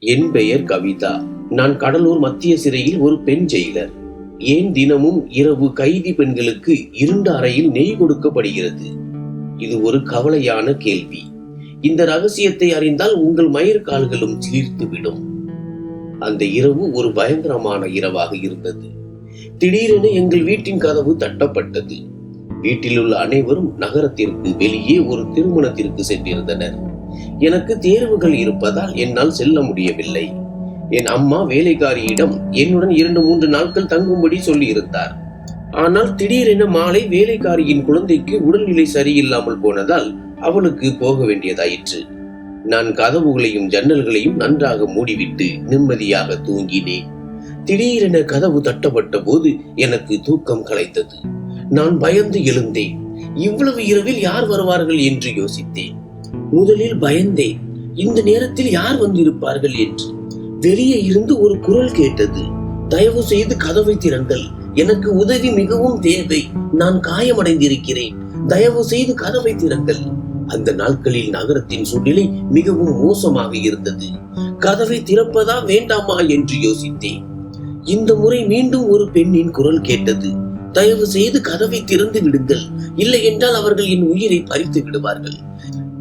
என் பெயர் கவிதா. நான் கடலூர் மத்திய சிறையில் ஒரு பெண் ஜெயிலர். ஏன் தினமும் இரவு கைதி பெண்களுக்கு இருண்ட அறையில் நெய் கொடுக்கப்படுகிறது? இது ஒரு கவலையான கேள்வி. இந்த ரகசியத்தை அறிந்தால் உங்கள் மயிர்கால்களும் கால்களும் விடும் அந்த இரவு ஒரு பயங்கரமான இரவாக இருந்தது. திடீரென எங்கள் வீட்டின் கதவு தட்டப்பட்டது. வீட்டில் உள்ள அனைவரும் நகரத்திற்கு வெளியே ஒரு திருமணத்திற்கு சென்றிருந்தனர். எனக்கு தேர்வுகள் இருப்பதால் என்னால் செல்ல முடியவில்லை. என் அம்மா வேலைக்காரியிடம் என்னுடன் இரண்டு மூன்று நாட்கள் தங்கும்படி சொல்லியிருந்தார். ஆனால் திடீரென மாலை வேலைக்காரியின் குழந்தைக்கு உடல்நிலை சரியில்லாமல் போனதால் அவளுக்கு போக வேண்டியதாயிற்று. நான் கதவுகளையும் ஜன்னல்களையும் நன்றாக மூடிவிட்டு நிம்மதியாக தூங்கினேன். திடீரென கதவு தட்டப்பட்ட போது எனக்கு தூக்கம் கலைத்தது. நான் பயந்து எழுந்தேன். இவ்வளவு இரவில் யார் வருவார்கள் என்று யோசித்தேன். முதலில் பயந்தேன். இந்த நேரத்தில் யார் வந்திருப்பார்கள் என்று. வெளியே இருந்து ஒரு குரல் கேட்டது. தயவு செய்து கதவை திறங்கள். எனக்கு உதவி மிகவும் தேவை. நான் காயமடைந்திருக்கிறேன். தயவு செய்து கதவை திறங்கள். அந்த நாட்களில் நகரத்தின் சூழ்நிலை மிகவும் மோசமாக இருந்தது. கதவை திறப்பதா வேண்டாமா என்று யோசித்தேன். இந்த முறை மீண்டும் ஒரு பெண்ணின் குரல் கேட்டது. தயவு செய்து கதவை திறந்து விடுங்கள். இல்லை என்றால் அவர்கள் என் உயிரை பறித்து விடுவார்கள்.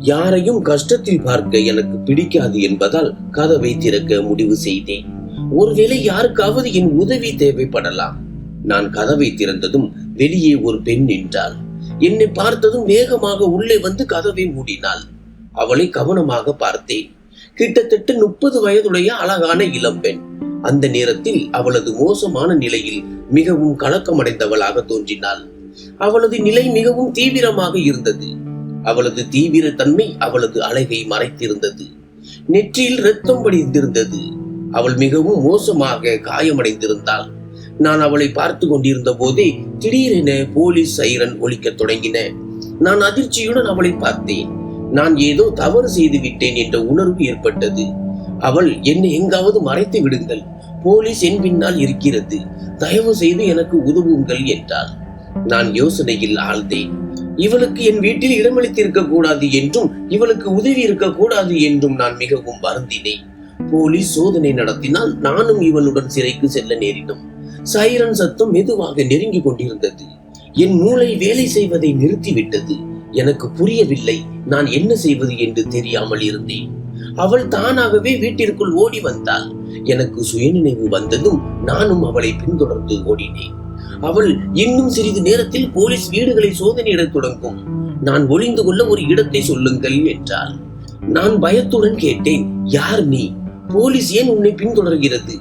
யாரையும் கஷ்டத்தில் பார்க்க எனக்கு பிடிக்காது என்பதால் கதவை திறக்க முடிவு செய்தேன். ஒருவேளை யாருக்காவது என் உதவி தேவைப்படலாம். நான் கதவை திறந்ததும் வெளியே ஒரு பெண் நின்றாள். என்னை பார்த்ததும் வேகமாக உள்ளே வந்து கதவை மூடினாள். அவளை கவனமாக பார்த்தேன். கிட்டத்தட்ட முப்பது வயதுடைய அழகான இளம்பெண் அந்த நேரத்தில் அவளது மோசமான நிலையில் மிகவும் கலக்கமடைந்தவளாக தோன்றினாள். அவளது நிலை மிகவும் தீவிரமாக இருந்தது. அவளது தீவிர தன்மை அவளது அழகை மறைத்திருந்தது. நெற்றியில் ரத்தம் படிந்திருந்தது. அவள் மிகவும் மோசமாக காயமடைந்திருந்தாள். நான் அவளை பார்த்து கொண்டிருந்த போதே திடீரென போலீஸ் சைரன் ஒலிக்கத் தொடங்கின. நான் அதிர்ச்சியுடன் அவளை பார்த்தேன். நான் ஏதோ தவறு செய்து விட்டேன் என்ற உணர்வு ஏற்பட்டது. அவள் என்னை எங்காவது மறைத்து விடுங்கள். போலீஸ் என் பின்னால் இருக்கிறது. தயவு செய்து எனக்கு உதவுங்கள் என்றாள். நான் யோசனையில் ஆழ்ந்தேன். இவளுக்கு என் வீட்டில் இடமளித்திருக்க கூடாது என்றும் இவளுக்கு உதவி இருக்கக்கூடாது என்றும் நான் மிகவும் வருந்தினேன். போலீஸ் சோதனை நடத்தினால் நானும் இவளுடன் சிறைக்கு செல்ல நேரிடும். சைரன் சத்தம் மெதுவாக நெருங்கி கொண்டிருந்தது. என் மூளை வேலை செய்வதை நிறுத்திவிட்டது. எனக்கு புரியவில்லை நான் என்ன செய்வது என்று தெரியாமல் இருந்தேன். அவள் தானாகவே வீட்டிற்குள் ஓடி வந்தாள். எனக்கு சுயநினைவு வந்ததும் நானும் அவளை பின்தொடர்ந்து ஓடினேன். அவள் இன்னும் சிறிது நேரத்தில் போலீஸ் வீடுகளை சோதனையிடத் தொடங்கும். நான் ஒளிந்து கொள்ள ஒரு இடத்தை சொல்லுங்கள் என்றாள். நான் பயத்துடன் கேட்டேன் யார் நீ? போலீஸ் ஏன் உன்னை பின்தொடர்கிறது?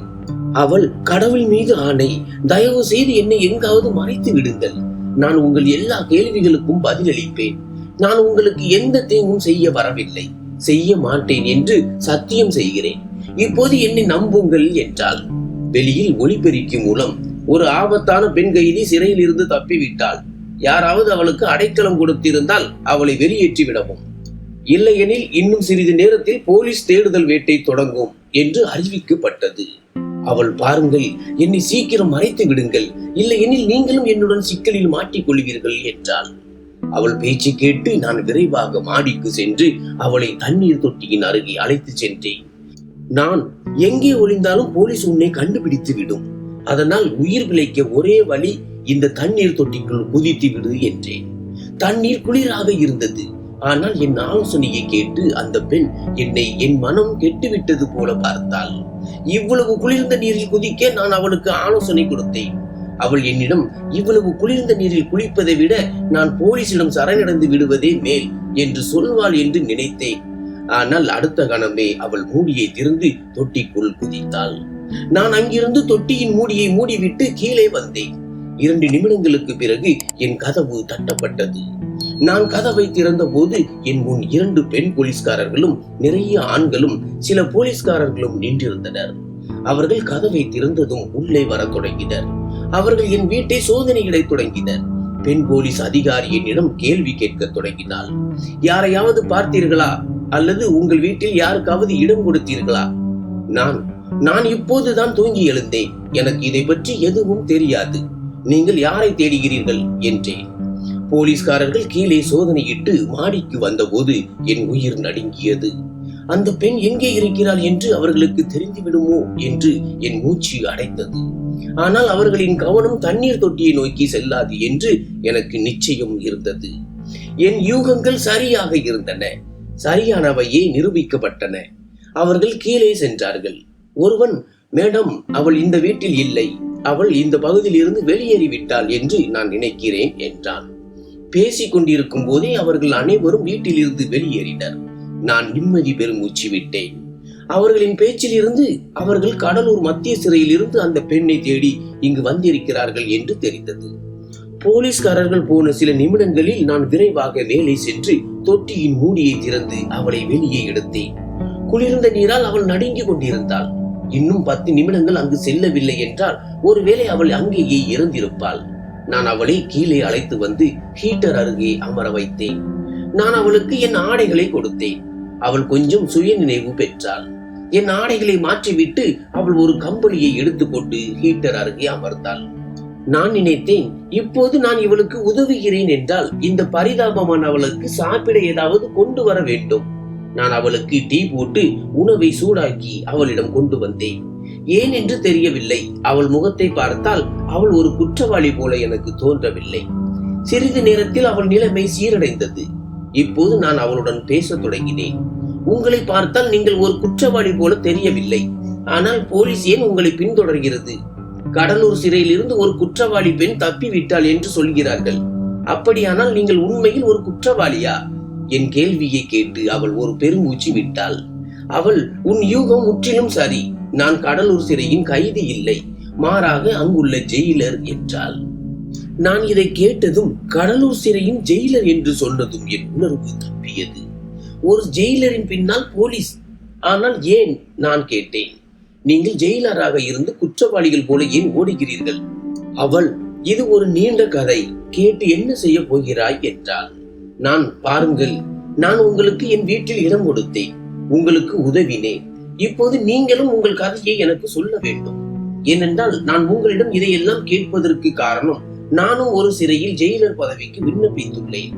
அவள் கடவுள் மீது ஆணை. தயவு செய்து என்னை எங்காவது மறைத்து விடுங்கள். நான் உங்கள் எல்லா கேள்விகளுக்கும் பதிலளிப்பேன். நான் உங்களுக்கு எந்த தீங்கும் செய்ய வரவில்லை. செய்ய மாட்டேன் என்று சத்தியம் செய்கிறேன். இப்போது என்னை நம்புங்கள் என்றாள். வெளியில் ஒளிபெருக்கி மூலம் ஒரு ஆபத்தான பெண் கைதி சிறையில் இருந்து தப்பிவிட்டாள். யாராவது அவளுக்கு அடைக்கலம் கொடுத்திருந்தால் அவளை வெளியேற்றி விடவும். இல்லையெனில் இன்னும் சிறிது நேரத்தில் போலீஸ் தேடுதல் வேட்டை தொடங்கும் என்று அறிவிக்கப்பட்டது. அவள் பாருங்கள் என்னை சீக்கிரம் மறைத்து விடுங்கள். இல்லையெனில் நீங்களும் என்னுடன் சிக்கலில் மாட்டிக் கொள்வீர்கள் என்றாள். அவள் பேச்சு கேட்டு நான் விரைவாக மாடிக்கு சென்று அவளை தண்ணீர் தொட்டியின் அருகே அழைத்து சென்றேன். நான் எங்கே ஒளிந்தாலும் போலீஸ் உன்னை கண்டுபிடித்து விடும். அதனால் உயிர் பிழைக்க ஒரே வழி இந்த தண்ணீர் தொட்டிக்குள் குதித்து விடு என்றேன். தண்ணீர் குளிராக இருந்தது. ஆனால் என் ஆலோசனையை கேட்டு அந்த பெண் என்னை என் மனம் கெட்டுவிட்டது போல பார்த்தாள். இவ்வளவு குளிர்ந்த நீரில் குதிக்க நான் அவளுக்கு ஆலோசனை கொடுத்தேன். அவள் என்னிடம் இவ்வளவு குளிர்ந்த நீரில் குளிப்பதை விட நான் போலீசிடம் சரணடைந்து விடுவதே மேல் என்று சொல்வாள் என்று நினைத்தேன். ஆனால் அடுத்த கணமே அவள் மூடியை திறந்து தொட்டிக்குள் குதித்தாள். நான் அங்கிருந்து தொட்டியின் மூடியை மூடிவிட்டு கீழே வந்தேன். இரண்டு நிமிடங்களுக்கு பிறகு என் கதவு தட்டப்பட்டது. நான் கதவை திறந்த போது என் முன் இரண்டு பெண் போலீஸ்காரர்களும் நிறைய ஆண்களும் சில போலீஸ்காரர்களும் நின்றிருந்தனர். அவர்கள் கதவை திறந்ததும் உள்ளே வர தொடங்கினர். அவர்கள் என் வீட்டை சோதனையிட தொடங்கினர். பெண் போலீஸ் அதிகாரி என்னிடம் கேள்வி கேட்க தொடங்கினாள். யாரையாவது பார்த்தீர்களா? அல்லது உங்கள் வீட்டில் யாருக்காவது இடம் கொடுத்தீர்களா? நான் நான் இப்போதுதான் தூங்கி எழுந்தேன். எனக்கு இதை பற்றி எதுவும் தெரியாது. நீங்கள் யாரை தேடுகிறீர்கள்? என்றேன். போலீஸ்காரர்கள் கீழே சோதனையிட்டு மாடிக்கு வந்தபோது என் உயிர் நடுங்கியது. அந்த பெண் எங்கே இருக்கிறாள் என்று அவர்களுக்கு தெரிந்துவிடுமோ என்று என் மூச்சு அடைத்தது. ஆனால் அவர்களின் கவனம் தண்ணீர் தொட்டியை நோக்கி செல்லாது என்று எனக்கு நிச்சயம் இருந்தது. என் யூகங்கள் சரியாக இருந்தன. சரியானவையே நிரூபிக்கப்பட்டன. அவர்கள் கீழே சென்றார்கள். ஒருவன் மேடம் அவள் இந்த வீட்டில் இல்லை. அவள் இந்த பகுதியில் இருந்து வெளியேறிவிட்டாள் என்று நான் நினைக்கிறேன் என்றான். பேசிக் கொண்டிருக்கும் போதே அவர்கள் அனைவரும் வீட்டிலிருந்து வெளியேறினர். நான் நிம்மதி பெருமூச்சு விட்டேன். அவர்களின் பேச்சிலிருந்து அவர்கள் கடலூர் மத்திய சிறையில் இருந்து அந்த பெண்ணை தேடி இங்கு வந்திருக்கிறார்கள் என்று தெரிந்தது. போலீஸ்காரர்கள் போன சில நிமிடங்களில் நான் விரைவாக மேலே சென்று தொட்டியின் மூடியை திறந்து அவளை வெளியே எடுத்தேன். குளிர்ந்த நீரால் அவள் நடுங்கிக் கொண்டிருந்தாள். இன்னும் பத்து நிமிடங்கள் அங்கு செல்லவில்லை என்றால் ஒருவேளை அவள் அங்கேயே இறந்திருப்பாள் நான் அவளை கீழே அழைத்து வந்து ஹீட்டர் அருகே அமர வைத்தேன். நான் அவளுக்கு என் ஆடைகளை கொடுத்தேன். அவள் கொஞ்சம் சுய நினைவு பெற்றாள். என் ஆடைகளை மாற்றிவிட்டு அவள் ஒரு கம்பளியை எடுத்துக்கொண்டு ஹீட்டர் அருகே அமர்ந்தாள். நான் நினைத்தேன் இப்போது நான் இவளுக்கு உதவுகிறேன் என்றால் இந்த பரிதாபமான அவளுக்கு சாப்பிட ஏதாவது கொண்டு வர வேண்டும். நான் அவளுக்கு டீ போட்டு உணவை சூடாக்கி அவளிடம் கொண்டு வந்தேன். ஏன் என்று தெரியவில்லை. அவள் முகத்தை பார்த்தால் அவள் ஒரு குற்றவாளி போல எனக்கு தோன்றவில்லை. சிறிது நேரத்தில் அவள் நிலைமை சீரடைந்தது. இப்போது நான் அவளுடன் பேசத் தொடங்கினேன். உங்களை பார்த்தால் நீங்கள் ஒரு குற்றவாளி போல தெரியவில்லை. ஆனால் போலீஸ் ஏன் உங்களை பின்தொடர்கிறது? கடலூர் சிறையிலிருந்து ஒரு குற்றவாளி பெண் தப்பி விட்டாள் என்று சொல்கிறார்கள். அப்படியானால் நீங்கள் உண்மையில் ஒரு குற்றவாளியா? என் கேள்வியை கேட்டு அவள் ஒரு பெருமூச்சு விட்டாள். அவள் உன் யூகம் முற்றிலும் சரி. நான் கடலூர் சிறையின் கைதி இல்லை. மாறாக அங்குள்ள ஜெயிலர் என்றாள். நான் இதை கேட்டதும் கடலூர் சிறையின் ஜெயிலர் என்று சொன்னதும் என் உணர்வு தப்பியது. ஒரு ஜெயிலரின் பின்னால் போலீஸ். ஆனால் ஏன்? நான் கேட்டேன். நீங்கள் ஜெயிலராக இருந்து குற்றவாளிகள் போல ஏன் ஓடுகிறீர்கள்? அவள் இது ஒரு நீண்ட கதை. கேட்டு என்ன செய்ய போகிறாய்? என்றாள். நான் பாருங்கள் நான் உங்களுக்கு என் வீட்டில் இடம் கொடுத்தேன் உங்களுக்கு உதவினேன். இப்போது நீங்களும் உங்கள் கதையை எனக்கு சொல்ல வேண்டும். ஏனென்றால் நான் உங்களிடம் இதையெல்லாம் கேட்பதற்கு காரணம் நானும் ஒரு சிறையில் ஜெயிலர் பதவிக்கு விண்ணப்பித்துள்ளேன்.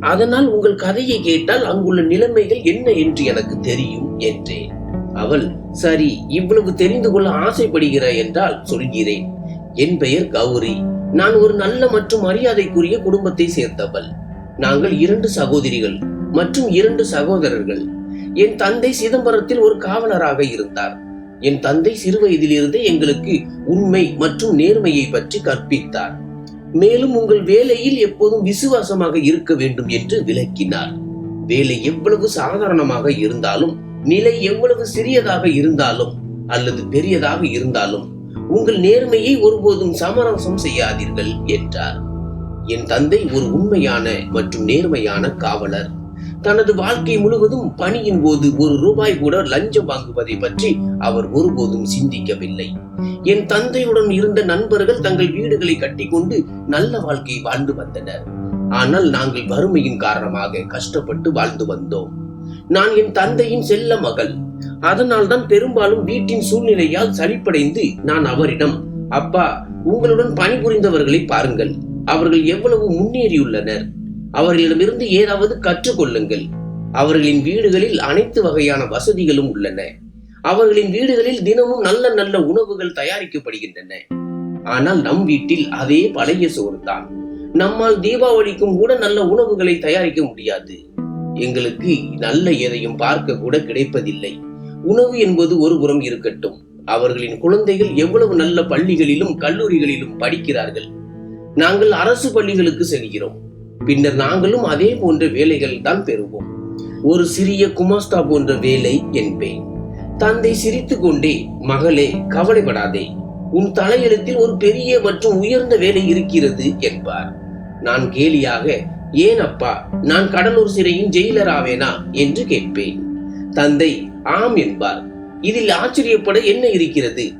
அதனால் உங்கள் கதையை கேட்டால் அங்குள்ள நிலைமைகள் என்ன என்று எனக்கு தெரியும் என்றேன். அவள் சரி இவ்வளவு தெரிந்து கொள்ள ஆசைப்படுகிறாய் என்றால் சொல்கிறேன். என் பெயர் கௌரி. நான் ஒரு நல்ல மற்றும் மரியாதைக்குரிய குடும்பத்தை சேர்ந்தவள். நாங்கள் இரண்டு சகோதரிகள் மற்றும் இரண்டு சகோதரர்கள். என் தந்தை சிதம்பரத்தில் ஒரு காவலராக இருந்தார். என் தந்தை சிறுவயதிலிருந்தே எங்களுக்கு உண்மை மற்றும் நேர்மையை பற்றி கற்பித்தார். மேலும் உங்கள் வேலையில் எப்போதும் விசுவாசமாக இருக்க வேண்டும் என்று விளக்கினார். வேலை எவ்வளவு சாதாரணமாக இருந்தாலும் நிலை எவ்வளவு சிறியதாக இருந்தாலும் அல்லது பெரியதாக இருந்தாலும் உங்கள் நேர்மையை ஒருபோதும் சமரசம் செய்யாதீர்கள் என்றார். என் தந்தை ஒரு உண்மையான மற்றும் நேர்மையான காவலர். தனது வாழ்க்கை முழுவதும் பணியின் போது ஒரு ரூபாய் கூட லஞ்சம் வாங்குவதை பற்றி அவர் ஒருபோதும் சிந்திக்கவில்லை. என் தந்தையுடன் இருந்த நண்பர்கள் தங்கள் வீடுகளை கட்டிக்கொண்டு நல்ல வாழ்க்கை வாழ்ந்து வந்தனர். ஆனால் நாங்கள் வறுமையின் காரணமாக கஷ்டப்பட்டு வாழ்ந்து வந்தோம். நான் என் தந்தையின் செல்ல மகள். அதனால் தான் பெரும்பாலும் வீட்டின் சூழ்நிலையால் சளிப்படைந்து நான் அவரிடம் அப்பா உங்களுடன் பணிபுரிந்தவர்களை பாருங்கள். அவர்கள் எவ்வளவு முன்னேறியுள்ளனர்? அவர்களிடமிருந்து ஏதாவது கற்றுக்கொள்ளுங்கள். அவர்களின் வீடுகளில் அனைத்து வகையான வசதிகளும் உள்ளன. அவர்களின் வீடுகளில் தினமும் நல்ல நல்ல உணவுகள் தயாரிக்கப்படுகின்றன. ஆனால் நம் வீட்டில் அதே பழைய சோறு தான் நம்மால் தீபாவளிக்கும் கூட நல்ல உணவுகளை தயாரிக்க முடியாது. எங்களுக்கு நல்ல எதையும் பார்க்க கூட கிடைப்பதில்லை. உணவு என்பது ஒரு புறம் இருக்கட்டும். அவர்களின் குழந்தைகள் எவ்வளவு நல்ல பள்ளிகளிலும் கல்லூரிகளிலும் படிக்கிறார்கள். நாங்கள் அரசு பள்ளிகளுக்கு செல்கிறோம். பின்னர் நாங்களும் அதே போன்ற வேலைகள் தான் பெறுவோம். ஒரு சிறிய குமாஸ்தா போன்ற வேலை என்பேன். தந்தை சிரித்து கொண்டே மகளே கவலைப்படாதே. உன் தலையெழுத்தில் ஒரு பெரிய மற்றும் உயர்ந்த வேலை இருக்கிறது என்பார். நான் கேலியாக ஏன் அப்பா நான் கடலூர் சிறையின் ஜெயிலர் ஆவேனா? என்று கேட்பேன். தந்தை ஆம் என்பார். இதில் ஆச்சரியப்பட என்ன இருக்கிறது?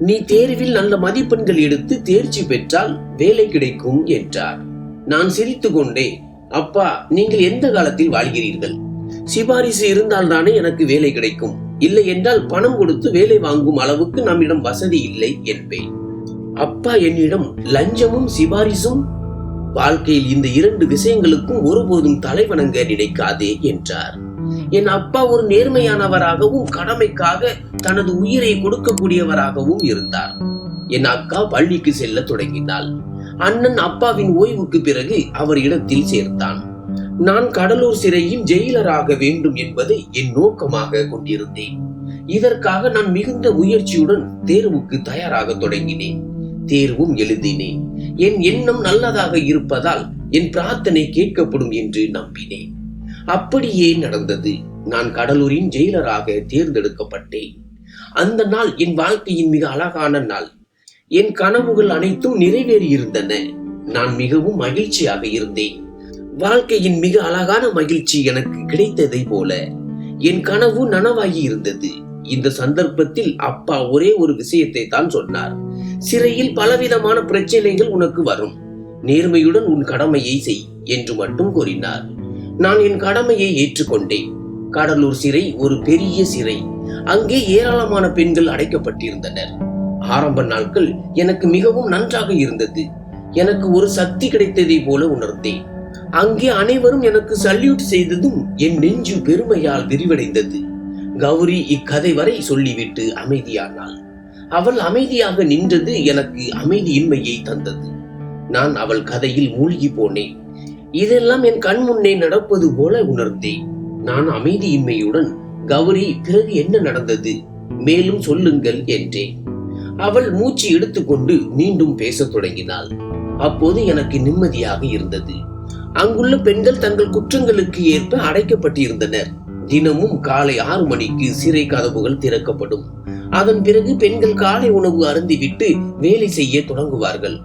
நீ தேர்வில் நல்ல மதிப்பெண்கள் எடுத்து தேர்ச்சி பெற்றால் வேலை கிடைக்கும் என்றார். நான் சிரித்து கொண்டே அப்பா நீங்கள் எந்த காலத்தில் வாழ்கிறீர்கள்? சிபாரிசு இருந்தால் தானே எனக்கு வேலை கிடைக்கும். இல்லை என்றால் பணம் கொடுத்து வேலை வாங்கும் அளவுக்கு நம்மிடம் வசதி இல்லை என்பேன். அப்பா என்னிடம் லஞ்சமும் சிபாரிசும்? வாழ்க்கையில் இந்த இரண்டு விஷயங்களுக்கும் ஒருபோதும் தலைவணங்க நினைக்காதே என்றார். என் அப்பா ஒரு நேர்மையானவராகவும் கடமைக்காக தனது உயிரை கொடுக்கக்கூடியவராகவும் இருந்தார். என் அக்கா பள்ளிக்கு செல்ல தொடங்கினாள். அண்ணன் அப்பாவின் ஓய்வுக்கு பிறகு அவர் இடத்தில் சேர்த்தான். நான் கடலூர் சிறையும் ஜெயிலராக வேண்டும் என்பதை என் நோக்கமாக கொண்டிருந்தேன். இதற்காக நான் மிகுந்த முயற்சியுடன் தேர்வுக்கு தயாராக தொடங்கினேன். தேர்வும் எழுதினேன். என் எண்ணம் நல்லதாக இருப்பதால் என் பிரார்த்தனை கேட்கப்படும் என்று நம்பினேன். அப்படியே நடந்தது. நான் கடலூரின் ஜெயிலராக தேர்ந்தெடுக்கப்பட்டேன். அந்த நாள் என் வாழ்க்கையின் மிக அழகான நாள். என் கனவுகள் அனைத்தும் நிறைவேறியிருந்தன. நான் மிகவும் மகிழ்ச்சியாக இருந்தேன். வாழ்க்கையின் மிக அழகான மகிழ்ச்சி எனக்கு கிடைத்ததை போல என் கனவு நனவாகி இருந்தது. இந்த சந்தர்ப்பத்தில் அப்பா ஒரே ஒரு விஷயத்தை தான் சொன்னார். சிறையில் பலவிதமான பிரச்சனைகள் உனக்கு வரும். நேர்மையுடன் உன் கடமையை செய் என்று மட்டும் கூறினார். நான் என் கடமையை ஏற்றுக்கொண்டேன். கடலூர் சிறை ஒரு பெரிய சிறை. அங்கே ஏராளமான பெண்கள் அடைக்கப்பட்டிருந்தனர். ஆரம்ப நாட்கள் எனக்கு மிகவும் நன்றாக இருந்தது. எனக்கு ஒரு சக்தி கிடைத்ததை போல உணர்ந்தேன். அங்கே அனைவரும் எனக்கு சல்யூட் செய்ததும் என் நெஞ்சு பெருமையால் விரிவடைந்தது. கௌரி இக்கதை வரை சொல்லிவிட்டு அமைதியானாள். அவள் அமைதியாக நின்றது எனக்கு அமைதியின்மையை தந்தது. நான் அவள் கதையில் மூழ்கி போனேன். இதெல்லாம் என் கண் முன்னே நடப்பது போல உணர்ந்தேன். நான் அமைதியின்மையுடன் கௌரி பிறகு என்ன நடந்தது? மேலும் சொல்லுங்கள் என்றேன். அவள் மூச்சு எடுத்துக்கொண்டு மீண்டும் பேசத் தொடங்கினாள். அப்போது எனக்கு நிம்மதியாக இருந்தது. அங்குள்ள பெண்கள் தங்கள் குற்றங்களுக்கு ஏற்ப அடைக்கப்பட்டிருந்தனர். தினமும் காலை ஆறு மணிக்கு சிறை கதவுகள் திறக்கப்படும். அதன் பிறகு பெண்கள் காலை உணவு அருந்திவிட்டு வேலை செய்ய தொடங்குவார்கள்.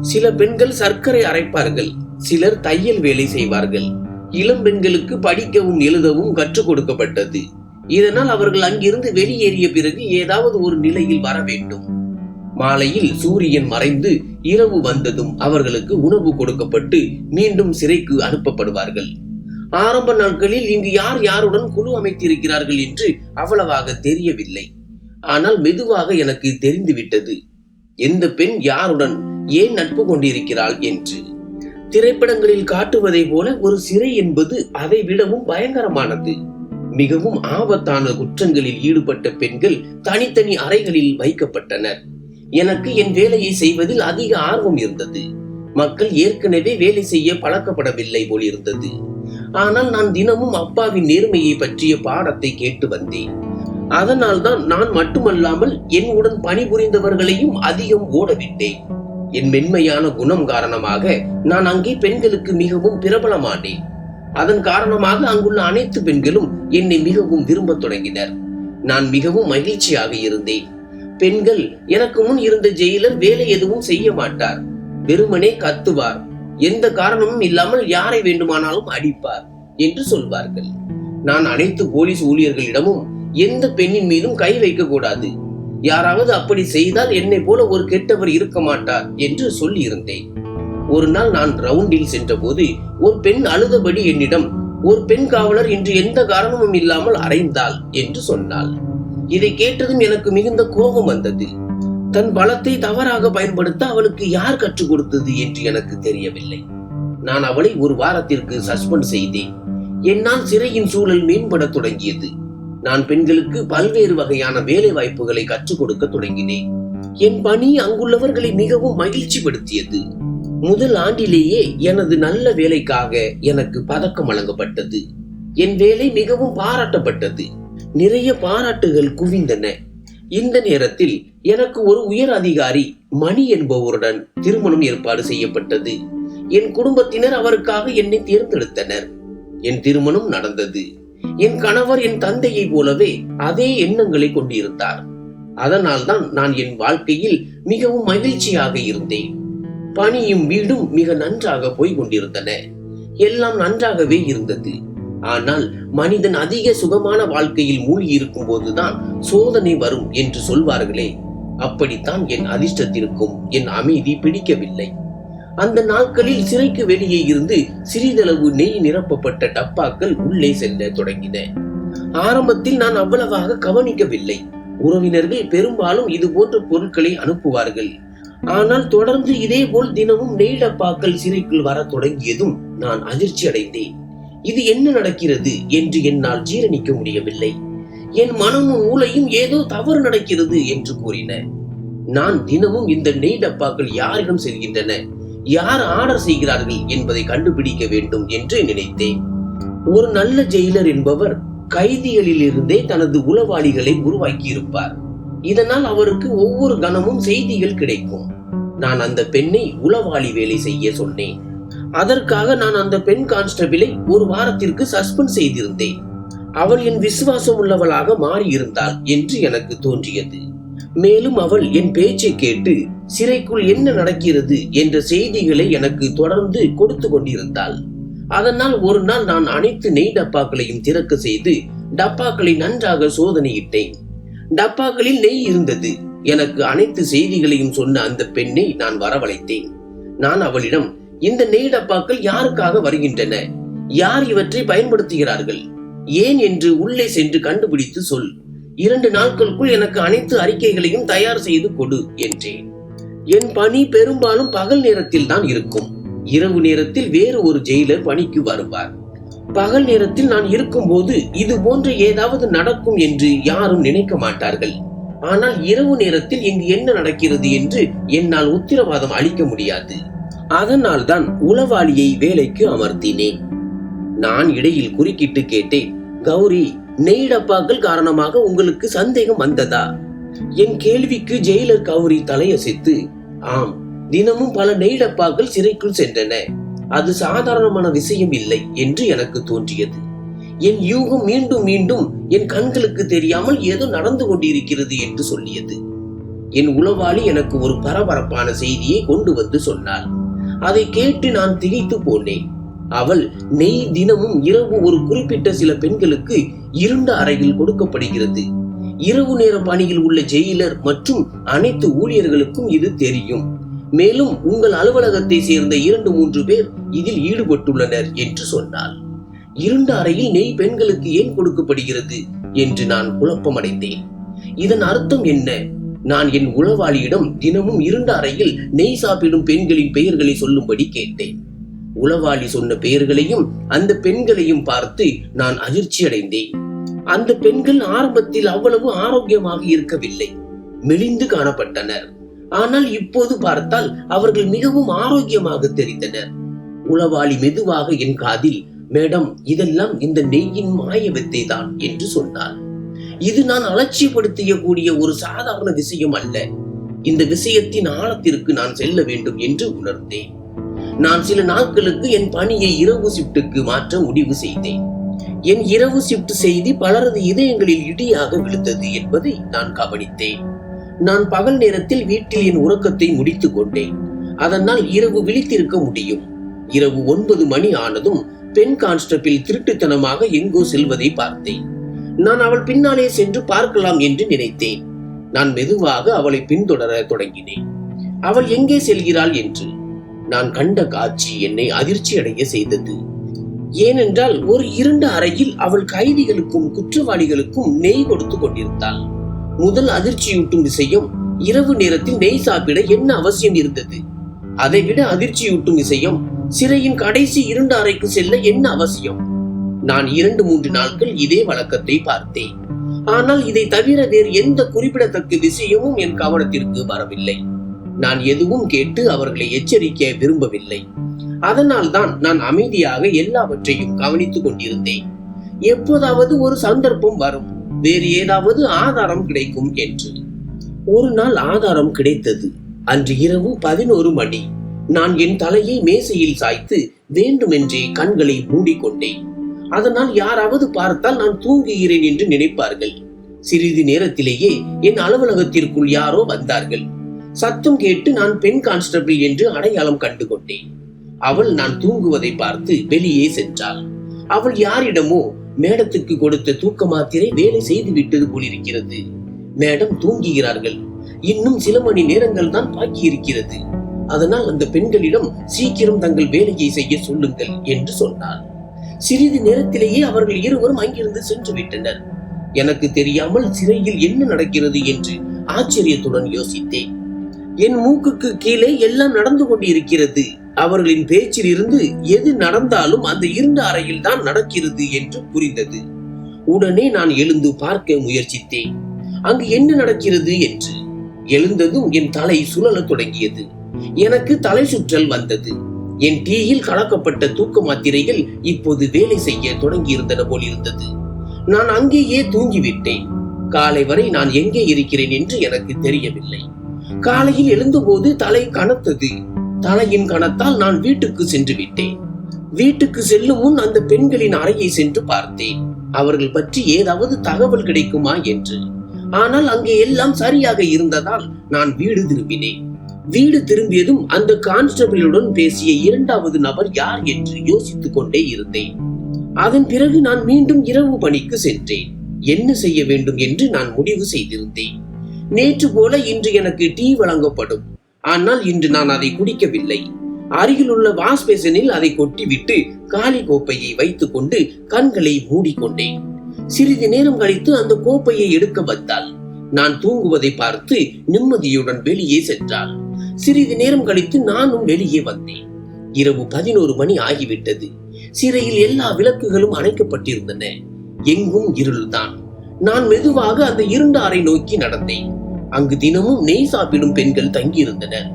சில பெண்கள் சர்க்கரை அரைப்பார்கள். சிலர் தையல் வேலை செய்வார்கள். இளம் பெண்களுக்கு படிக்கவும் எழுதவும் கற்றுக் கொடுக்கப்பட்டது. இதனால் அவர்கள் அங்கிருந்து வெளியேறிய பிறகு ஏதாவது ஒரு நிலையில் வர வேண்டும். மாலையில் சூரியன் மறைந்து இரவு வந்ததும் அவர்களுக்கு உணவு கொடுக்கப்பட்டு மீண்டும் சிறைக்கு அனுப்பப்படுவார்கள். ஆரம்ப நாட்களில் இங்கு யார் யாருடன் குழு அமைத்திருக்கிறார்கள் என்று அவ்வளவாக தெரியவில்லை. ஆனால் மெதுவாக எனக்கு தெரிந்துவிட்டது. எந்த பெண் யாருடன் ஏன் நட்பு கொண்டிருக்கிறாள் என்று. திரைப்படங்களில் காட்டுவதை போல ஒரு சிறை என்பது அதை விடவும் பயங்கரமானது. மிகவும் ஆபத்தான குற்றங்களில் ஈடுபட்ட பெண்கள் தனித்தனி அறைகளில் வைக்கப்பட்டனர். எனக்கு என் வேலையை செய்வதில் அதிக ஆர்வம் இருந்தது. மக்கள் ஏற்கனவே வேலை செய்ய பழக்கப்படவில்லை போல் இருந்தது. ஆனால் நான் தினமும் அப்பாவின் நேர்மையை பற்றிய பாடத்தை கேட்டு வந்தேன். அதனால்தான் நான் மட்டுமல்லாமல் என் உடன் பணிபுரிந்தவர்களையும் அதிகம் ஓடவிட்டேன். என் மென்மையான குணம் காரணமாக நான் அங்கே பெண்களுக்கு மிகவும் பிரபலமானேன். அதன் காரணமாக அங்குள்ள அனைத்து பெண்களும் என்னை மிகவும் விரும்பத் தொடங்கினர். நான் மிகவும் மகிழ்ச்சியாக இருந்தேன். பெண்கள் எனக்கு முன் இருந்த ஜெயிலர் வேலை எதுவும் செய்ய மாட்டார். வெறுமனே கத்துவார். எந்த காரணமும் இல்லாமல் யாரை வேண்டுமானாலும் அடிப்பார் என்று சொல்வார்கள். நான் அனைத்து போலீஸ் ஊழியர்களிடமும் எந்த பெண்ணின் மீதும் கை வைக்க கூடாது. யாராவது அப்படி செய்தால் என்னை போல ஒரு கெட்டவர் இருக்க மாட்டார் என்று சொல்லியிருந்தேன். ஒரு நாள் நான் ரவுண்டில் சென்றபோது ஒரு பெண் அழுதபடி என்னிடம் ஒரு பெண் காவலர் இன்று எந்த காரணமும் இல்லாமல் அறைந்தாள் என்று சொன்னாள். இதை கேட்டதும் எனக்கு மிகுந்த கோபம் வந்தது. தன் பலத்தை தவறாக பயன்படுத்த அவளுக்கு யார் கற்றுக் கொடுத்தது என்று எனக்கு தெரியவில்லை. நான் அவளை ஒரு வாரத்திற்கு சஸ்பெண்ட் செய்தேன். என்னால் சிறையின் சூழல் மேம்படத் தொடங்கியது. நான் பெண்களுக்கு பல்வேறு வகையான வேலை வாய்ப்புகளை கற்றுக் கொடுக்க தொடங்கினேன். என் பணி அங்குள்ளவர்களை மிகவும் மகிழ்ச்சிப்படுத்தியது. முதல் ஆண்டிலேயே எனது நல்ல வேலைக்காக எனக்கு பதக்கம் வழங்கப்பட்டது. என் வேலை மிகவும் பாராட்டப்பட்டது. நிறைய பாராட்டுகள் குவிந்தன. இந்த நேரத்தில் எனக்கு ஒரு உயர் அதிகாரி மணி என்பவருடன் திருமணம் ஏற்பாடு செய்யப்பட்டது. என் குடும்பத்தினர் அவருக்காக என்னை தேர்ந்தெடுத்தனர். என் திருமணம் நடந்தது. என் கணவர் என் தந்தையை போலவே அதே எண்ணங்களை கொண்டிருந்தார். அதனால்தான் நான் என் வாழ்க்கையில் மிகவும் மகிழ்ச்சியாக இருந்தேன். பணியும் வீடும் மிக நன்றாக போய் கொண்டிருந்தன. எல்லாம் நன்றாகவே இருந்தது. ஆனால் மனிதன் அதிக சுகமான வாழ்க்கையில் மூழ்கி இருக்கும் போதுதான் சோதனை வரும் என்று சொல்வார்களே. அப்படித்தான் என் அதிர்ஷ்டத்திற்கும் என் அமைதி பிடிக்கவில்லை. அந்த நாட்களில் சிறைக்கு வெளியே இருந்து சிறிதளவு நெய் நிரப்பப்பட்ட டப்பாக்கள் உள்ளே செல்ல தொடங்கின. ஆரம்பத்தில் நான் அவ்வளவாக கவனிக்கவில்லை. உறவினர்கள் பெரும்பாலும் இது போன்ற பொருட்களை அனுப்புவார்கள். ஆனால் தொடர்ந்து இதேபோல் தினமும் நெய் டப்பாக்கள் சிறைக்குள் வர தொடங்கியதும் நான் அதிர்ச்சி அடைந்தேன். இது என்ன நடக்கிறது என்று என்னால் ஜீரணிக்க முடியவில்லை. என் மனமும் மூளையும் ஏதோ தவறு நடக்கிறது என்று கூறின. நான் தினமும் இந்த நெய் டப்பாக்கள் யாரிடம் செல்கின்றன? யார் ஆர்டர் செய்கிறார்கள் என்பதை கண்டுபிடிக்க வேண்டும் என்று நினைத்தேன். ஒரு நல்ல ஜெயிலர் என்பவர் கைதிகளிலிருந்தே தனது உளவாளிகளை உருவாக்கியிருப்பார். இதனால் அவருக்கு ஒவ்வொரு கணமும் செய்திகள் கிடைக்கும். நான் அந்த பெண்ணை உளவாளி வேலை செய்ய சொன்னேன். அதற்காக நான் அந்த பெண் கான்ஸ்டபிளை ஒரு வாரத்திற்கு சஸ்பெண்ட் செய்திருந்தேன். அவள் என் விசுவாசம் உள்ளவளாக மாறியிருந்தாள் என்று எனக்கு தோன்றியது. மேலும் அவள் என் பேச்சை கேட்டு சிறைக்குள் என்ன நடக்கிறது? என்ற செய்திகளை எனக்கு தொடர்ந்து கொடுத்து கொண்டிருந்தாள். அதனால் ஒரு நாள் நான் அனைத்து நெய் டப்பாக்களையும் திறக்க செய்து டப்பாக்களை நன்றாக சோதனையிட்டேன். டப்பாக்களில் நெய் இருந்தது. எனக்கு அனைத்து செய்திகளையும் சொன்ன அந்த பெண்ணை நான் வரவழைத்தேன். நான் அவளிடம் இந்த நெய் டப்பாக்கள் யாருக்காக வருகின்றன? யார் இவற்றை பயன்படுத்துகிறார்கள்? ஏன் என்று உள்ளே சென்று கண்டுபிடித்து சொல். இரண்டு நாட்களுக்குள் எனக்கு அனைத்து அறிக்கைகளையும் தயார் செய்து கொடு என்றேன். என் பணி பெரும்பாலும் பகல் நேரத்தில் தான் இருக்கும். இரவு நேரத்தில் வேறு ஒரு ஜெயிலர் பணிக்கு வருவார். பகல் நேரத்தில் நான் இருக்கும்போது இது போன்ற ஏதாவது நடக்கும் என்று யாரும் நினைக்க மாட்டார்கள். ஆனால் இரவு நேரத்தில் இங்கு என்ன நடக்கிறது என்று என்னால் உத்தரவாதம் அளிக்க முடியாது. அதனால் தான் உளவாளியை வேலைக்கு அமர்த்தினேன். நான் இடையில் குறுக்கிட்டு கேட்டேன் கௌரி நெய் டப்பாக்கள் காரணமாக உங்களுக்கு சந்தேகம் வந்ததா? என் கேள்விக்கு ஜெயிலர் கௌரி தலையசைத்து ஆம் தினமும் பல நெய் டப்பாக்கள் சிறைக்குள் சென்றன. அது சாதாரணமான விஷயம் இல்லை என்று எனக்கு தோன்றியது. என் யூகம் மீண்டும் மீண்டும் என் கண்களுக்கு தெரியாமல் ஏதோ நடந்து கொண்டிருக்கிறது என்று சொல்லியது. என் உளவாளி எனக்கு ஒரு பரபரப்பான செய்தியை கொண்டு வந்து சொன்னாள். அதை கேட்டு நான் திகைத்து போனேன். அவள் நெய் தினமும் இரவு ஒரு குறிப்பிட்ட சில பெண்களுக்கு இருண்ட அறையில் கொடுக்கப்படுகிறது. இரவு நேர பணியில் உள்ள ஜெயிலர் மற்றும் அனைத்து ஊழியர்களுக்கும் இது தெரியும். மேலும் உங்கள் அலுவலகத்தை சேர்ந்த இரண்டு மூன்று பேர் இதில் ஈடுபட்டுள்ளனர் என்று சொன்னாள். இருண்ட அறையில் நெய் பெண்களுக்கு ஏன் கொடுக்கப்படுகிறது என்று நான் குழப்பமடைந்தேன். இதன் அர்த்தம் என்ன? நான் என் உளவாளியிடம் தினமும் இருண்ட அறையில் நெய் சாப்பிடும் பெண்களின் பெயர்களை சொல்லும்படி கேட்டேன். உளவாளி சொன்ன பெயர்களையும் அந்த பெண்களையும் பார்த்து நான் அதிர்ச்சி அடைந்தேன் அந்த பெண்கள் ஆரம்பத்தில் அவ்வளவு ஆரோக்கியமாக இருக்கவில்லை. மெலிந்து காணப்பட்டனர். ஆனால் இப்போது பார்த்தால் அவர்கள் மிகவும் ஆரோக்கியமாக தெரிந்தனர். உளவாளி மெதுவாக என் காதில் மேடம் இதெல்லாம் இந்த நெய்யின் மாய வித்தை தான் என்று சொன்னார். இது நான் அலட்சியப்படுத்திய கூடிய ஒரு சாதாரண விஷயம் அல்ல. இந்த விஷயத்தின் ஆழத்திற்கு நான் செல்ல வேண்டும் என்று உணர்ந்தேன். நான் சில நாட்களுக்கு என் பணியை இரவு ஷிப்டுக்கு மாற்ற முடிவு செய்தேன். என் இரவு ஷிப்ட் செய்தி பலரது இதயங்களில் இடியாக விழுந்தது என்பதை நான் கவனித்தேன். நான் பகல் நேரத்தில் வீட்டில் என் உறக்கத்தை முடித்துக் கொண்டேன். அதனால் இரவு விழித்திருக்க முடியும். இரவு ஒன்பது மணி ஆனதும் பெண் கான்ஸ்டபிள் திருட்டுத்தனமாக எங்கோ செல்வதை பார்த்தேன். நான் அவள் பின்னாலே சென்று பார்க்கலாம் என்று நினைத்தேன். நான் மெதுவாக அவளை பின்தொடர தொடங்கினேன். அவள் எங்கே செல்கிறாள் என்று நான் கண்ட காட்சி என்னை அதிர்ச்சி அடைய செய்தது. ஏனென்றால் ஒரு இருண்ட அறையில் அவள் கைதிகளுக்கும் குற்றவாளிகளுக்கும் நெய் கொடுத்து கொண்டிருந்தாள். முதல் அதிர்ச்சியூட்டும் விஷயம் இரவு நேரத்தில் நெய் சாப்பிட என்ன அவசியம் இருந்தது? அதைவிட அதிர்ச்சியூட்டும் விஷயம் சிறையின் கடைசி இருண்ட அறைக்கு செல்ல என்ன அவசியம்? நான் இரண்டு மூன்று நாட்கள் இதே வழக்கத்தை பார்த்தேன். ஆனால் இதை தவிர வேறு எந்த குறிப்பிடத்தக்க விஷயமும் என் கவனத்திற்கு வரவில்லை. நான் எதுவும் கேட்டு அவர்களை எச்சரிக்க விரும்பவில்லை. அதனால் தான் நான் அமைதியாக எல்லாவற்றையும் கவனித்துக் கொண்டிருந்தேன். எப்போதாவது ஒரு சந்தர்ப்பம் வரும் வேறு ஏதாவது ஆதாரம் கிடைக்கும் என்று. ஒரு நாள் ஆதாரம் கிடைத்தது. அன்று இரவு பதினோரு மணி. நான் என் தலையை மேசையில் சாய்த்து வேண்டுமென்றே கண்களை மூடிக்கொண்டேன். அதனால் யாராவது பார்த்தால் நான் தூங்குகிறேன் என்று நினைப்பார்கள். சிறிது நேரத்திலேயே என் அலுவலகத்திற்குள் யாரோ வந்தார்கள். சத்தம் கேட்டு நான் பெண் கான்ஸ்டபிள் என்று அடையாளம் கண்டு கொண்டேன் அவள் நான் தூங்குவதை பார்த்து வெளியே சென்றாள். அவள் யாரிடமோ மேடத்துக்கு கொடுத்த தூக்க மாத்திரை வேலை செய்து விட்டது போலிருக்கிறது மேடம் தூங்குகிறார்கள். இன்னும் சில மணி நேரங்கள் தான் பாக்கி இருக்கிறது. அதனால் அந்த பெண்களிடம் சீக்கிரம் தங்கள் வேலையை செய்ய சொல்லுங்கள் என்று சொன்னாள். சிறிது நேரத்திலேயே அவர்கள் இருவரும் அங்கிருந்து சென்று விட்டனர். எனக்கு தெரியாமல் சிறையில் என்ன நடக்கிறது என்று ஆச்சரியத்துடன் யோசித்தேன். என் மூக்குக்கு கீழே எல்லாம் நடந்து கொண்டிருக்கிறது. அவர்களின் பேச்சில் இருந்து எது நடந்தாலும் அந்த இருண்ட அறையில் தான் நடக்கிறது என்று புரிந்தது. உடனே நான் எழுந்து பார்க்க முயற்சித்தேன். அங்கு என்ன நடக்கிறது என்று. எழுந்ததும் என் தலை சுழலத் தொடங்கியது. எனக்கு தலை சுற்றல் வந்தது. என் டீயில் கலக்கப்பட்ட தூக்க மாத்திரைகள் இப்போது வேலை செய்ய தொடங்கியிருந்தன போல் இருந்தது. நான் அங்கேயே தூங்கிவிட்டேன். காலை வரை நான் எங்கே இருக்கிறேன் என்று எனக்கு தெரியவில்லை. காலையில் எழுந்தபோது தலை கனத்தது. தலையின் கணத்தால் நான் வீட்டுக்கு சென்று விட்டேன். வீட்டுக்கு செல்லும் முன் அந்த பெண்களின் அறையை சென்று பார்த்தேன். அவர்கள் பற்றி ஏதாவது தகவல் கிடைக்குமா என்று. ஆனால் அங்கே எல்லாம் சரியாக இருந்ததால் நான் வீடு திரும்பினேன். வீடு திரும்பியதும் அந்த கான்ஸ்டபிளுடன் பேசிய இரண்டாவது நபர் யார் என்று யோசித்துக் கொண்டே இருந்தேன். அதன் பிறகு நான் மீண்டும் இரவு பணிக்கு சென்றேன். என்ன செய்ய வேண்டும் என்று நான் முடிவு செய்திருந்தேன். நேற்று போல இன்று எனக்கு டீ வழங்கப்படும். ஆனால் இன்று நான் அதை குடிக்கவில்லை. அருகிலுள்ள வாஷ் பேசனில் அதை கொட்டிவிட்டு காலி கோப்பையை வைத்துக் கொண்டு கண்களை மூடிக்கொண்டேன். சிறிது நேரம் கழித்து அந்த கோப்பையை எடுக்க வந்தாள். நான் தூங்குவதை பார்த்து நிம்மதியுடன் வெளியே சென்றாள். சிறிது நேரம் கழித்து நானும் வெளியே வந்தேன். இரவு பதினோரு மணி ஆகிவிட்டது. சிறையில் எல்லா விளக்குகளும் அணைக்கப்பட்டிருந்தன. எங்கும் இருள்தான். நான் மெதுவாக அந்த இருண்ட அறை நோக்கி நடந்தேன். அங்கு தினமும் நெய் சாப்பிடும் பெண்கள் தங்கியிருந்தனர்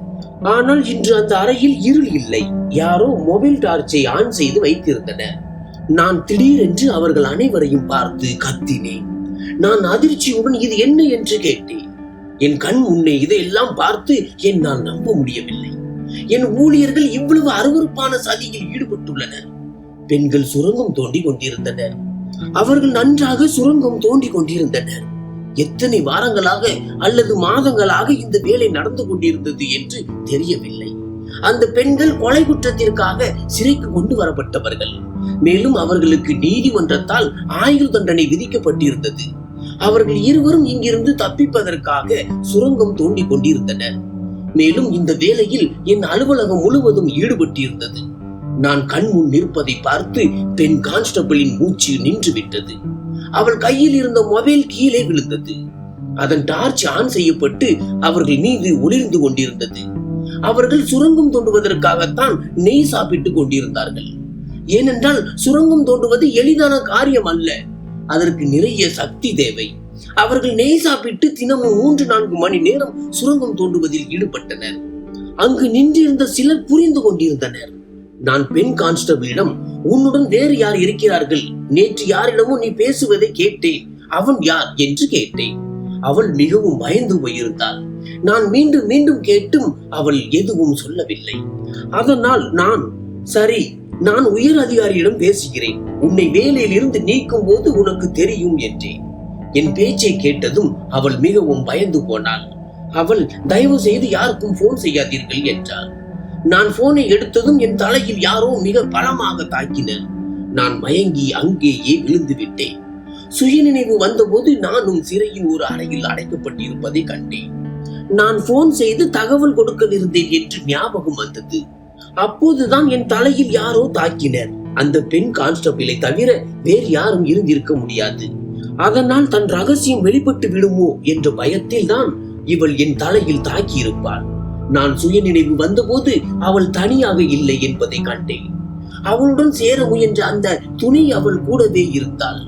ஆனால் இன்று அந்த அறையில் இருள் இல்லை. யாரோ மொபைல் டார்ச்சை ஆன் செய்து வைத்திருந்தனர் நான் திடீரென்று அவர்கள் அனைவரையும் பார்த்து கத்தினேன். நான் அதிர்ச்சியுடன் இது என்ன என்று கேட்டேன். என் கண் முன்னே இதையெல்லாம் பார்த்து என்னால் நம்ப முடியவில்லை. என் ஊழியர்கள் இவ்வளவு அருவருப்பான சதியில் ஈடுபட்டுள்ளனர். பெண்கள் சுரங்கம் தோண்டி கொண்டிருந்தனர். அவர்கள் நன்றாக சுரங்கம் தோண்டி கொண்டிருந்தனர். எத்தனை வாரங்களாக அல்லது மாதங்களாக இந்த வேலை நடந்து கொண்டிருந்தது என்று தெரியவில்லை. அந்த பெண்கள் கொலை குற்றத்திற்காக சிறைக்கு கொண்டு வரப்பட்டவர்கள். மேலும் அவர்களுக்கு நீதிமன்றத்தால் ஆயுள் தண்டனை விதிக்கப்பட்டிருந்தது. அவர்கள் இருவரும் இங்கிருந்து தப்பிப்பதற்காக சுரங்கம் தோண்டி கொண்டிருந்தனர். மேலும் இந்த வேலையில் என் அலுவலகம் முழுவதும் ஈடுபட்டிருந்தது. நான் கண் முன் நிற்பதை பார்த்து பெண் கான்ஸ்டபிளின் மூச்சு நின்று விட்டது அவள் கையில் இருந்த மொபைல் கீழே விழுந்தது. அதன் டார்ச் ஆன் செய்யப்பட்டு அவர்கள் மீது ஒளிர்ந்து கொண்டிருந்தது. அவர்கள் சுரங்கம் தோண்டுவதற்காகத்தான் நெய் சாப்பிட்டுக் கொண்டிருந்தார்கள். ஏனென்றால் சுரங்கம் தோண்டுவது எளிதான காரியம் அல்ல. அதற்கு நிறைய சக்தி தேவை. அவர்கள் நெய் சாப்பிட்டு தினமும் மூன்று நான்கு மணி நேரம் சுரங்கம் தோண்டுவதில் ஈடுபட்டனர். அங்கு நின்றிருந்த சிலர் புரிந்து கொண்டிருந்தனர். நான் பெண் கான்ஸ்டபிளிடம் உன்னுடன் வேறு யார் இருக்கிறார்கள்? நேற்று யாரிடமும் நீ பேசுவதை கேட்டேன். அவன் யார் என்று கேட்டேன். அவள் மிகவும் பயந்து போயிருந்தாள். நான் மீண்டும் மீண்டும் கேட்டும் அவள் எதுவும் சொல்லவில்லை. அதனால் நான் சரி நான் உயர் அதிகாரியிடம் பேசுகிறேன். உன்னை வேலையில் இருந்து நீக்கும் போது உனக்கு தெரியும் என்றேன். என் பேச்சை கேட்டதும் அவள் மிகவும் பயந்து போனாள். அவள் தயவு செய்து யாருக்கும் போன் செய்யாதீர்கள் என்றாள். நான் போனை எடுத்ததும் என் தலையில் யாரோ மிக பலமாக தாக்கினர். நான் மயங்கி அங்கேயே விழுந்து விட்டேன். சுயநினைவு வந்தபோது நானும் சிறையின் ஒரு அறையில் அடைக்கப்பட்டிருப்பதை கண்டேன். நான் போன் செய்து தகவல் கொடுக்கவிருந்தேன் என்று ஞாபகம் வந்தது. அப்போதுதான் என் தலையில் யாரோ தாக்கினர். அந்த பெண் கான்ஸ்டபிளை தவிர வேறு யாரும் இருந்திருக்க முடியாது. அதனால் தன் ரகசியம் வெளிப்பட்டு விடுமோ என்ற பயத்தில் தான் இவள் என் தலையில் தாக்கியிருப்பாள். நான் சுய நினைவு வந்தபோது அவள் தனியாக இல்லை என்பதை கண்டேன். அவளுடன் சேர முயன்ற அந்த துணி அவள் கூடவே இருந்தாள்.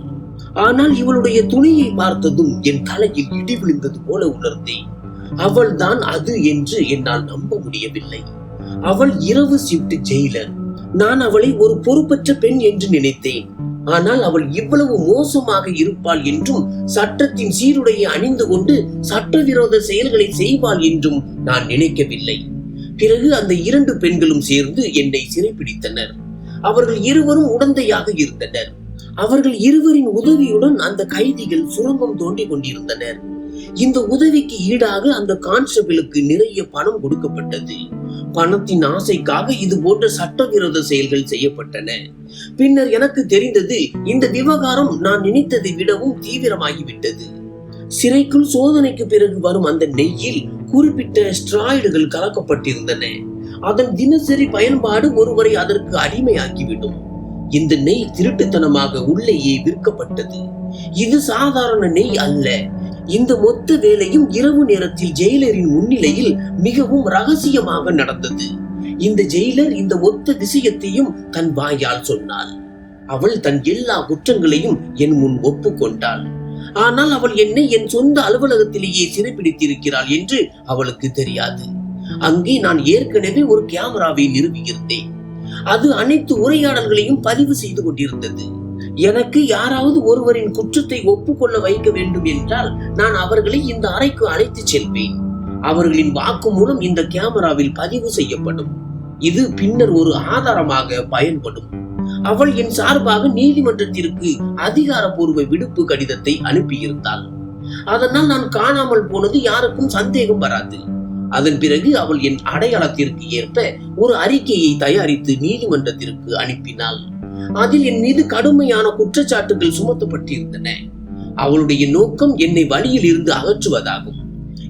ஆனால் இவளுடைய துணியை பார்த்ததும் என் தலையில் இடி விழுந்தது போல உணர்ந்தேன். அவள் தான் அது என்று என்னால் நம்ப முடியவில்லை. அவள் இரவு ஷிப்ட் ஜெயிலர் நான் அவளை ஒரு பொறுப்பற்ற பெண் என்று நினைத்தேன். ஆனால் அவள் இவ்வளவு மோசமாக இருப்பாள் என்றும் சட்டத்தின் சீருடையை அணிந்து கொண்டு சட்டவிரோத செயல்களை செய்வாள் என்றும் நான் நினைக்கவில்லை. பிறகு அந்த இரண்டு பெண்களும் சேர்ந்து என்னை சிறைப்பிடித்தனர். அவர்கள் இருவரும் உடந்தையாக இருந்தனர். அவர்கள் இருவரின் உதவியுடன் அந்த கைதிகள் சுரங்கம் தோண்டி கொண்டிருந்தனர். இந்த உதவிக்கு ஈடாக அந்த கான்ஸ்டபிளுக்கு நிறைய பணம் கொடுக்கப்பட்டது. பணத்தின் ஆசைக்காக இது போன்ற சட்டவிரோத செயல்கள் செய்யப்பட்டன. பின்னர் எனக்கு தெரிந்தது இந்த விவகாரம் நான் நினைத்ததை விடவும் தீவிரமாகிவிட்டது. சிறைக்குள் சோதனைக்கு பிறகு வரும் அந்த நெய்யில் குறிப்பிட்ட ஸ்ட்ராய்டுகள் கலக்கப்பட்டிருந்தன. அதன் தினசரி பயன்பாடு ஒருவரை அதற்கு அடிமையாக்கிவிடும் இந்த நெய் திருட்டுத்தனமாக உள்ளேயே விற்கப்பட்டது. இது சாதாரண நெய் அல்ல. இந்த மொத்த வேலையும் இரவு நேரத்தில் ஜெயிலரின் முன்னிலையில் மிகவும் ரகசியமாக நடந்தது. இந்த ஜெயிலர் இந்த மொத்த விஷயத்தையும் தன் வாயால் சொன்னாள். அவள் தன் எல்லா குற்றங்களையும் என் முன் ஒப்புக்கொண்டாள். ஆனால் அவள் என்னை என் சொந்த அலுவலகத்திலேயே சிறைப்பிடித்திருக்கிறாள் என்று அவளுக்கு தெரியாது. அங்கே நான் ஏற்கனவே ஒரு கேமராவை நிறுவியிருந்தேன். அது அனைத்து உரையாடல்களையும் பதிவு செய்து கொண்டிருந்தது. எனக்கு யாராவது ஒருவரின் குற்றத்தை ஒப்புக்கொள்ள வைக்க வேண்டும் என்றால் நான் அவர்களை இந்த அறைக்கு அழைத்துச் செல்வேன். அவர்களின் வாக்கு மூலம் இந்த கேமராவில் பதிவு செய்யப்படும். இது பின்னர் ஒரு ஆதாரமாக பயன்படும். அவள் என் சார்பாக நீதிமன்றத்திற்கு அதிகாரப்பூர்வ விடுப்பு கடிதத்தை அனுப்பியிருந்தாள். அதனால் நான் காணாமல் போனது யாருக்கும் சந்தேகம் வராது. அதன் பிறகு அவள் என் அடையாளத்திற்கு ஏற்ப ஒரு அறிக்கையை தயாரித்து நீதிமன்றத்திற்கு அனுப்பினாள். அதில் என் மீது கடுமையான குற்றச்சாட்டுகள் சுமத்தப்பட்டிருந்தன. அவளுடைய நோக்கம் என்னை வழியில் இருந்து அகற்றுவதாகும்.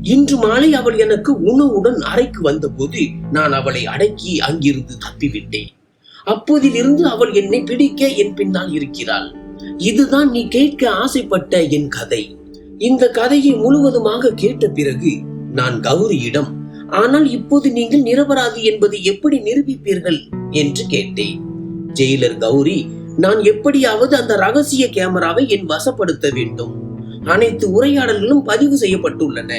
இன்று மாலை அவள் எனக்கு உணவுடன் அறைக்கு வந்தபோது நான் அவளை அடக்கி அங்கிருந்து தப்பிவிட்டேன். அப்போதிலிருந்து அவள் என்னை பிடிக்க என் பின்னால் இருக்கிறாள். இதுதான் நீ கேட்க ஆசைப்பட்ட என் கதை. இந்த கதையை முழுவதுமாக கேட்ட பிறகு நான் கௌரியிடம் ஆனால் இப்போது நீங்கள் நிரபராதி என்பதை எப்படி நிரூபிப்பீர்கள்? என்று கேட்டேன். ஜெயிலர் கௌரி நான் எப்படியாவது அந்த ரகசிய கேமராவை என் வசப்படுத்த வேண்டும். அனைத்து உரையாடல்களும் பதிவு செய்யப்பட்டுள்ளன.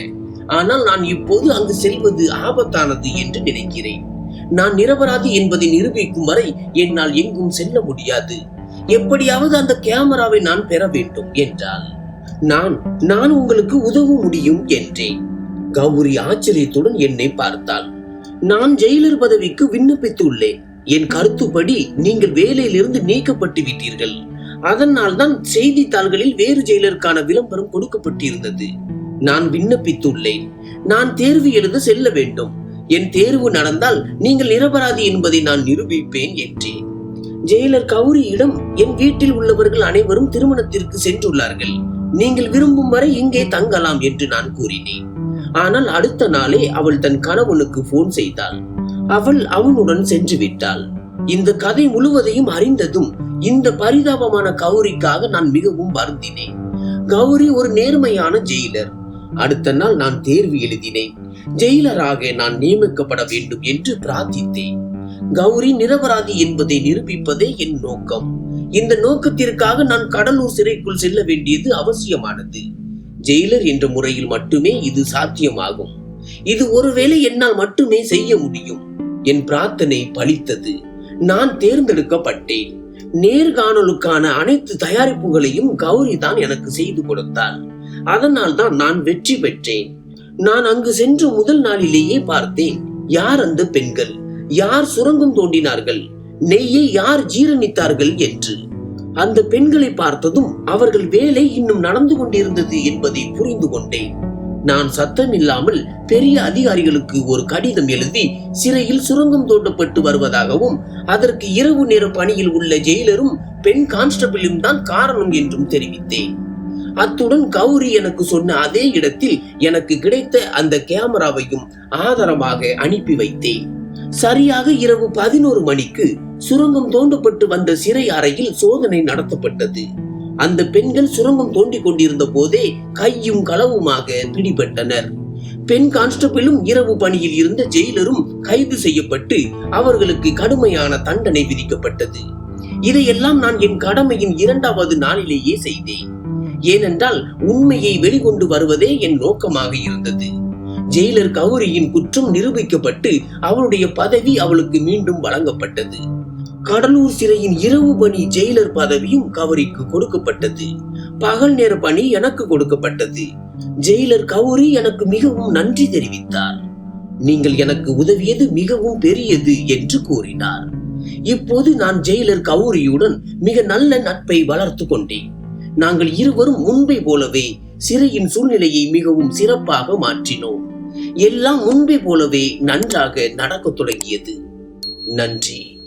ஆனால் நான் இப்போது அங்கு செல்வது ஆபத்தானது என்று நினைக்கிறேன். நான் நிரபராதி என்பதை நிரூபிக்கும் வரை என்னால் எங்கும் செல்ல முடியாது. எப்படியாவது அந்த கேமராவை நான் பெற வேண்டும் என்றாள். நான் நான் உங்களுக்கு உதவ முடியும் என்றேன். கௌரி ஆச்சரியத்துடன் என்னை பார்த்தாள். நான் ஜெயிலர் பதவிக்கு விண்ணப்பித்துள்ளேன். என் கருத்துப்படி நீங்கள் வேலையிலிருந்து நீக்கப்பட்டு விட்டீர்கள். அதனால் தான் செய்தித்தாள்களில் வேறு ஜெயிலருக்கான விளம்பரம் கொடுக்கப்பட்டிருந்தது. நான் விண்ணப்பித்துள்ளேன். நான் தேர்வு எழுத செல்ல வேண்டும். என் தேர்வு நடந்தால் நீங்கள் நிரபராதி என்பதை நான் நிரூபிப்பேன் என்றேன். ஜெயிலர் கௌரியிடம் என் வீட்டில் உள்ளவர்கள் அனைவரும் திருமணத்திற்கு சென்றுள்ளார்கள். நீங்கள் விரும்பும் வரை இங்கே தங்கலாம் என்று நான் கூறினேன். ஆனால் அடுத்த நாளே அவள் தன் கணவனுக்கு போன் செய்தாள். அவள் அவனுடன் சென்று விட்டாள். இந்த கதை முழுவதையும் அறிந்ததும் இந்த பரிதாபமான கௌரிக்காக நான் மிகவும் வருந்தினேன். கௌரி ஒரு நேர்மையான ஜெயிலர். அடுத்த நாள் நான் தேர்வு எழுதினேன். ஜெயிலராக நான் நியமிக்கப்பட வேண்டும் என்று பிரார்த்தித்தேன். கௌரி நிரபராதி என்பதை நிரூபிப்பதே என் நோக்கம். இந்த நோக்கத்திற்காக நான் கடலூர் சிறைக்குள் செல்ல வேண்டியது அவசியமானது. ஜெயிலர் என்ற முறையில் மட்டுமே இது சாத்தியமாகும். இது ஒருவேளை என்னால் மட்டுமே செய்ய முடியும். என் பிரார்த்தனை பலித்தது. நான் தேர்ந்தெடுக்கப்பட்டேன். நேர்காணலுக்கான அனைத்து தயாரிப்புகளையும் கௌரி தான் எனக்கு செய்து கொடுத்தாள். அதனால் தான் நான் வெற்றி பெற்றேன். நான் அங்கு சென்று முதல் நாளிலேயே பார்த்தேன் யார் அந்த பெண்கள்? யார் சுரங்கம் தோண்டினார்கள்? நெய்யை யார் ஜீரணித்தார்கள் என்று. அந்த பெண்களை பார்த்ததும் அவர்கள் வேலை இன்னும் நடந்து கொண்டிருந்தது என்பதை புரிந்து கொண்டேன். நான் சத்தம் இல்லாமல் பெரிய அதிகாரிகளுக்கு ஒரு கடிதம் எழுதி சிறையில் சுரங்கம் தோண்டப்பட்டு வருவதாகவும் அதற்கு இரவு நேர பணியில் உள்ள ஜெயிலரும் பெண் கான்ஸ்டபிளும் தான் காரணம் என்றும் தெரிவித்தேன். அத்துடன் கௌரி எனக்கு சொன்ன அதே இடத்தில் எனக்கு கிடைத்த அந்த கேமராவையும் ஆதாரமாக அனுப்பி வைத்தேன். சரியாக இரவு பதினோரு மணிக்கு சுரங்கம் தோண்டப்பட்டு வந்த சிறை அறையில் சோதனை நடத்தப்பட்டது. அந்த பெண்கள் சுரங்கம் தோண்டிக் கொண்டிருந்த போதே கையும் களவுமாக பிடிபட்டனர். பெண் கான்ஸ்டபிளும் இரவு பணியில் இருந்த ஜெயிலரும் கைது செய்யப்பட்டு அவர்களுக்கு கடுமையான தண்டனை விதிக்கப்பட்டது. இதையெல்லாம் நான் என் கடமையின் இரண்டாவது நாளிலேயே செய்தேன். ஏனென்றால் உண்மையை வெளிக்கொண்டு வருவதே என் நோக்கமாக இருந்தது. ஜெயிலர் கௌரியின் குற்றம் நிரூபிக்கப்பட்டு அவளுடைய பதவி அவளுக்கு மீண்டும் வழங்கப்பட்டது. கடலூர் சிறையின் இரவு பணி ஜெயிலர் பதவியும் கவரிக்கு கொடுக்கப்பட்டது. பகல் நேர பணி எனக்கு கொடுக்கப்பட்டது. ஜெயிலர் கௌரி எனக்கு மிகவும் நன்றி தெரிவித்தார். நீங்கள் எனக்கு உதவியது மிகவும் பெரியது என்று கூறினார். இப்போது நான் ஜெயிலர் கவுரியுடன் மிக நல்ல நட்பை வளர்த்து கொண்டேன். நாங்கள் இருவரும் முன்பை போலவே சிறையின் சூழ்நிலையை மிகவும் சிறப்பாக மாற்றினோம். எல்லாம் முன்பை போலவே நன்றாக நடக்கத் தொடங்கியது. நன்றி.